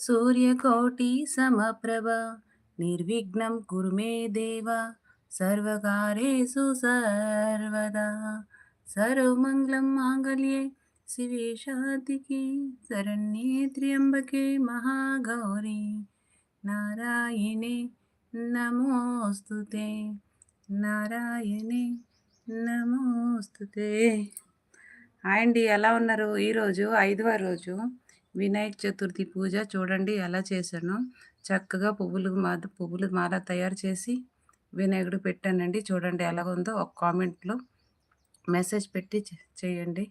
సూర్యకోటి సమప్రభ నిర్విఘ్నం కురుమే దేవ సర్వకారేషు సర్వదా. సర్వమంగళం మాంగళ్యే శివే శాంతికి శరణ్యే త్ర్యంబకే మహాగౌరీ. నారాయణే నమోస్తుతే నారాయణే నమోస్తుతే అండి ఎలా ఉన్నారు? ఈరోజు ఐదవ రోజు. వినాయక చతుర్థి పూజ చూడండి ఎలా చేశాను. చక్కగా పువ్వులు మాల పువ్వులు మాల తయారు చేసి వినాయకుడు పెట్టానండి. చూడండి ఎలా ఉందో. ఒక కామెంట్లో మెసేజ్ పెట్టి చేయండి.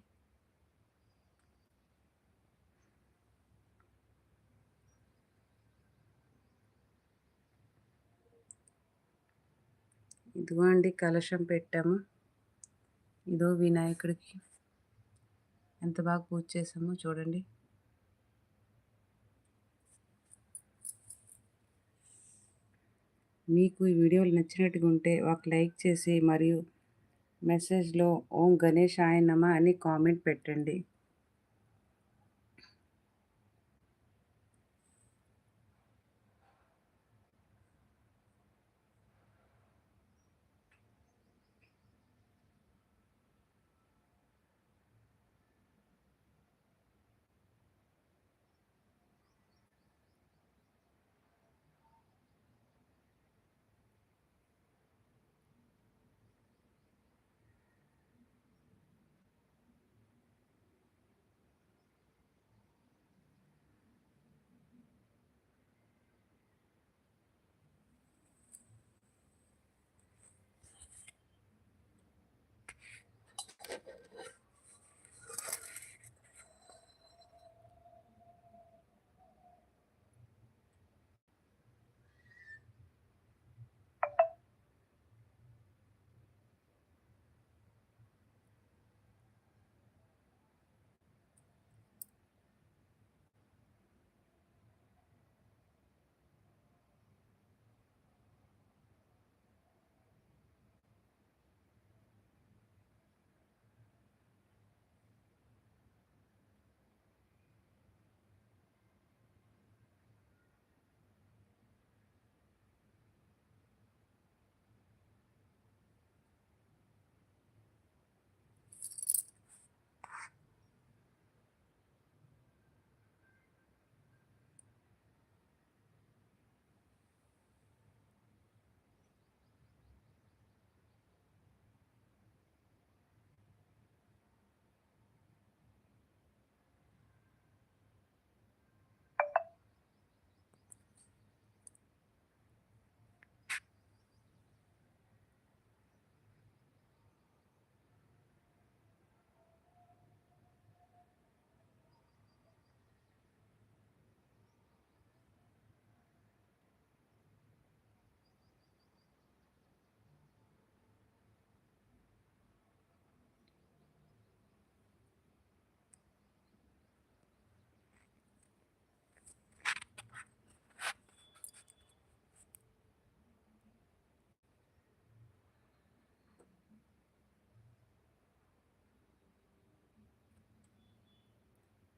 ఇదిగో అండి కలశం పెట్టాము. ఇదో వినాయకుడికి ఎంత బాగా పూజ చేసామో చూడండి. మీకు ఈ వీడియోలు నచ్చినట్టుగా ఉంటే ఒక లైక్ చేసి మరియు మెసేజ్లో ఓం గణేష్ ఆయనమ అని కామెంట్ పెట్టండి.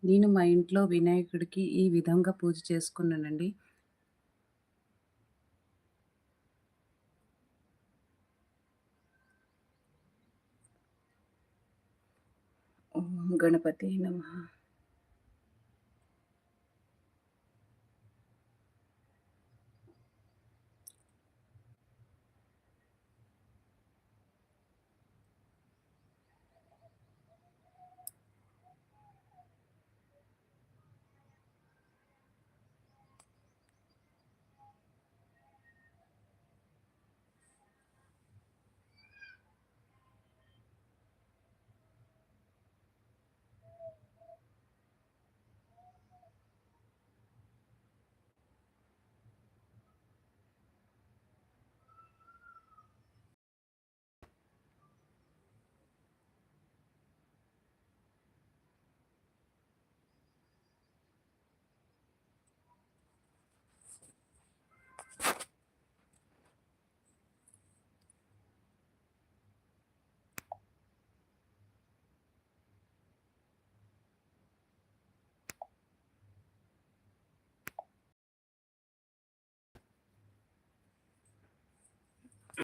నేను మా ఇంట్లో వినాయకుడికి ఈ విధంగా పూజ చేసుకున్నానండి. ఓం గణపతి నమ.